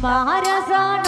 அபாரசான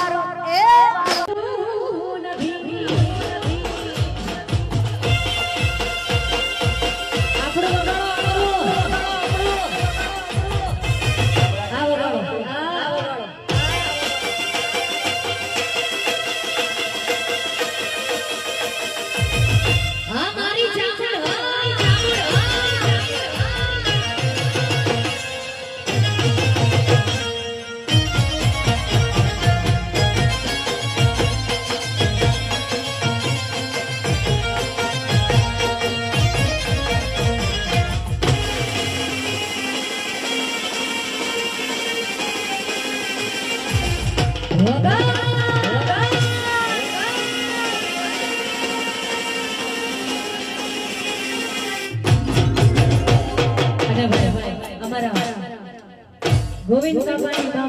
ગોવિંદ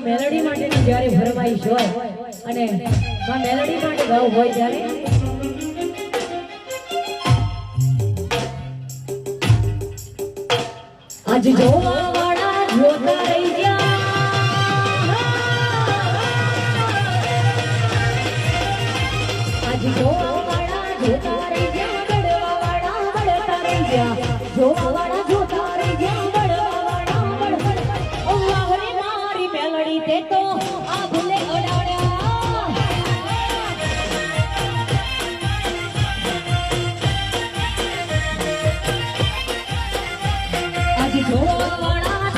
મેલડી માટેની જ્યારે ફરમાઈશ હોય અને મેલડી માટે ભાવ હોય ત્યારે? આજ જોવા વાળા જોતા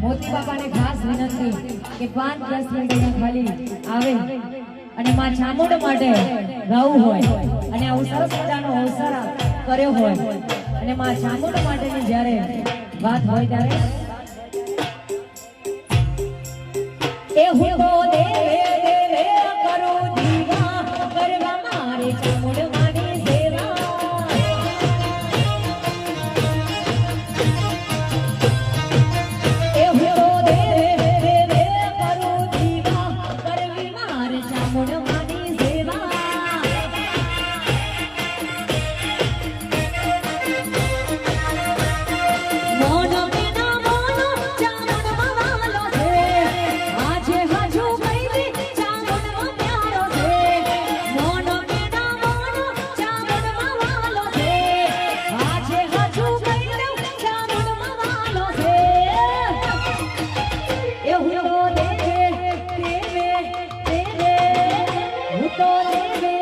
મોતી બાપાને ખાસ વિનંતી કે પાંચ દસ મિનિટ ખાલી આવે અને માં ચામુંડ માટે ગાવું હોય અને આવું સરસ મજાનો અવસર કર્યો હોય અને માં ચામુંડ માટેની જ્યારે વાત હોય ત્યારે એ હું હું તો